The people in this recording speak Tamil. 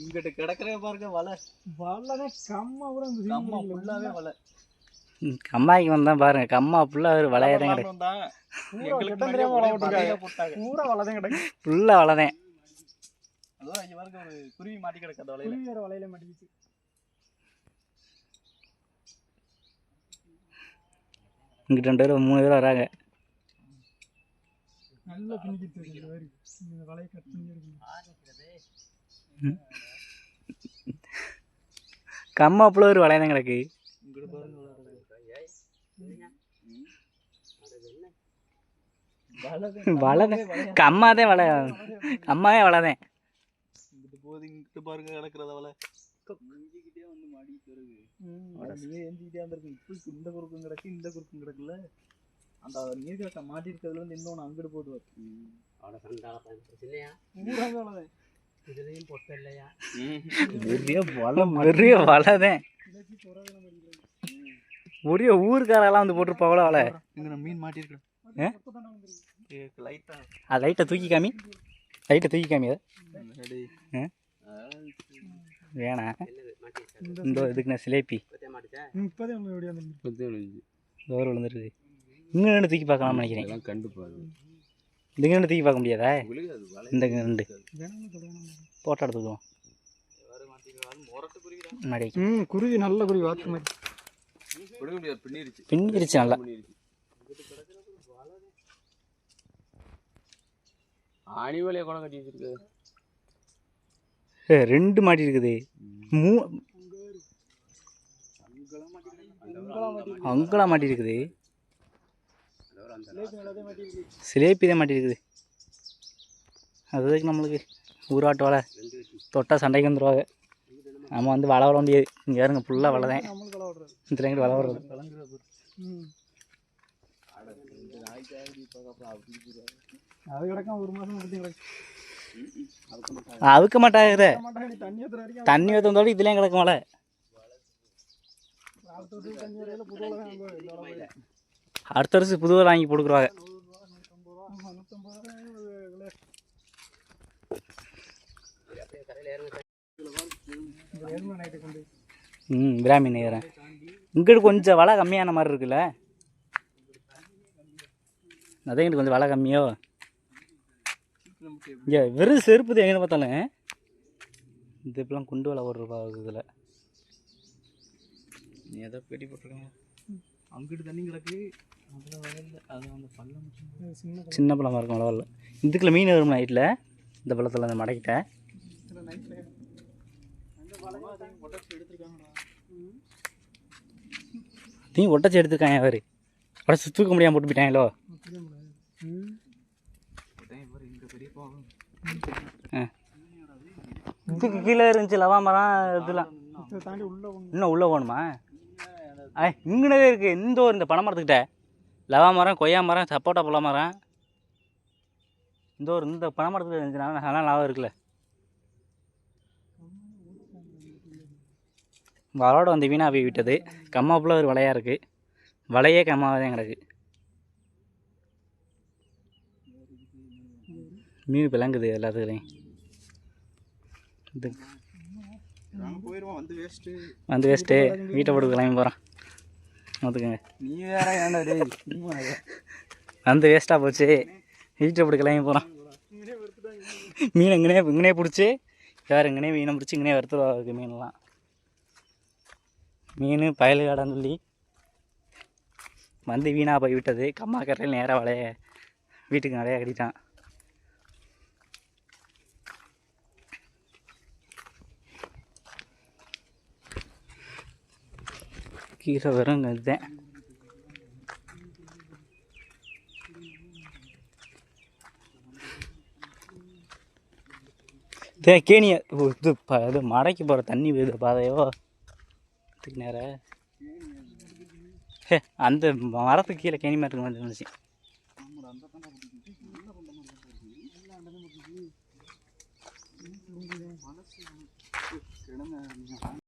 இங்கிட்ட கிடக்குறே பாருங்க வலை. வல்லதான் கம்மா கூட நம்ம ஃபுல்லாவே வலை. கம்மாய்க்கு வந்தான் பாருங்க கம்மா ஃபுல்லாக ஒரு வளைய தான் கிடக்கு. வந்தான். பூரா எங்களுக்கு கெட்டம் முன்னாடியே தெரியாம ஒரே வலை போட்டிருக்காங்க. வலையில போட்டாங்க. பூரா வல்லதான் கிடக்கு. ஃபுல்லாக வளைதேன் அதுவும் இங்க பாருங்க ஒரு குருவி மாட்டி கிடக்கு வலையில. குருவி வேற வலையில மாட்டிக்கிச்சு. இங்கிட்ட ரெண்டு பேரும் மூணு பேர் வராங்க. நல்லா பிணிக்கிட்டு இருக்கு வலையை கட் பண்ணி இருக்கு கம்மா ஃபுல்லாக ஒரு வளைய தான் கிடக்கு? இங்கிட்ட பாருங்க வலை கம்மாதே வலை கம்மாவே வளைதேன் இங்கிட்டு போகுது இங்கிட்டு பாருங்க கிடக்குறத இஞ்சிக்கிட்டே வந்து மாடி பிறகு எஞ்சிக்கிட்டே வந்திருக்கு. இப்போ இந்த குறுக்கும் கிடக்கு இந்த குறுக்கும் கிடக்குல்ல? அந்த நீர் கிடக்க மாட்டி இருக்கிறதுல இருந்து இன்னொன்று அங்கிட்டு போடுவார் பூரா வலைதான் பெரிய வலை பெரிய வலைதேன் ஒரே ஊருக்காரெல்லாம் வந்து போட்டிருப்பாங்களோ வலை மீன் லைட்டா அது லைட்டை தூக்கி காமி. லைட்டை தூக்கி காமி? வேணாம் இந்த இதுக்கு நான் வந்துருக்கு தோறு விழுந்துருக்குது. இங்கே ரெண்டு தூக்கி பார்க்கலாம்னு நினைக்கிறேன். கண்டு பாரு இந்த ரெண்டு தூக்கி பார்க்க முடியாதா? இந்த சொல்லுவாங்க போட்டோ எடுத்துக்குவோம் முன்னாடி ம் குருவி நல்ல குருவி வாத்து மாதிரி. பின்னிருச்சு. நல்லா. ஆணி வலையை கூட கட்டி வச்சிருக்கு. ரெண்டு மாட்டி இருக்குது. மூ அங்கெல்லாம் மாட்டி இருக்குது சிலேபி தான் மாட்டிருக்குது. அதுக்கு நம்மளுக்கு ஊராட்டு வலை. தொட்டால் சண்டைக்கு வந்துடுவாங்க நம்ம வந்து வலை விட முடியாது இங்கே இருங்க ஃபுல்லாக வலை தான் நம்மளுக்கு வலை விடுறது இந்த ரெண்டு அவுக்க மாட்டாகுதே மாட்டாங்க தண்ணி ஊற்றுற இதுலேயும் கிடக்கும் மழை அடுத்த வருஷம் புது வலை வாங்கி கொடுக்குறாங்க. ம் பிராமி நேரம் இங்கிட்டு கொஞ்சம் வலை கம்மியான மாதிரி இருக்குல்ல? அதான் எங்களுக்கு கொஞ்சம் வலை கம்மியோ? இங்கே வெறும் செருப்பு எங்கே பார்த்தாலும். இது இப்பெல்லாம் குண்டு வலை ஓடுறப்பா இதில். நீ பெட்டி போட்டிருக்காங்க அங்கிட்டு தண்ணி கிடக்கு. அதில் வயல்ல அது அந்த பள்ளம் மட்டும் இது சின்ன சின்ன பழமாக இருக்கும் அளவில் இதுக்குள்ள மீன் வரும் நைட்டில் இந்த பள்ளத்தில் அந்த மடைக்கிட்ட. அதையும் ஒட்டச்சி எடுத்துருக்காங்க அவர் உடச்சி தூக்க முடியாமல் போட்டு போயிட்டாங்களோ? இதுக்கு கீழே இருந்துச்சு லவா மரம் இதெல்லாம். இன்னும் உள்ளே போகணுமா? இங்கனவே இருக்குது இந்த ஒரு இந்த பனை மரத்துக்கிட்ட. லவா மரம் கொய்யா மரம் சப்போட்டா பழ மரம். இந்த ஒரு இந்த பனை மரத்துக்கிட்ட இருந்துச்சுன்னா நல்லா லாபம் இருக்குல்ல. வலையோட வந்து வீணாக போய் விட்டது. கம்மாப்புல ஒரு வலையாக இருக்குது வலையே கம்மாவாக தான் கிடக்கு. மீன் விளங்குது எல்லாத்துக்குலையும் இது. வந்து வேஸ்ட்டு வீட்டை போட்டு கிளம்பி போகிறோம் பார்த்துக்கோங்க நீ வேற ஏன்டா டேய். வந்து வேஸ்ட்டாக போச்சு. வீட்டை போட்டு கிளம்பி போகிறோம் மீன் இங்கனே இங்கனே பிடிச்சி வேறு இங்கனே மீனை பிடிச்சி இங்கனே வறுத்துருவாங்க மீன்லாம். மீன் பயல் காடான்னு சொல்லி வந்து வீணாக போய் விட்டது. கம்மா கரையில் நேராக வளைய வீட்டுக்கு நிறையா கட்டிட்டான். கீழே வெறும் இதுதான் தே கேணியை இது இது மடைக்கு போகிற தண்ணி போயிது பாதையோ இதுக்கு நேர. ஹே அந்த மரத்துக்கு கீழே கேணி மாதிரி மாதிரி இருந்துச்சு.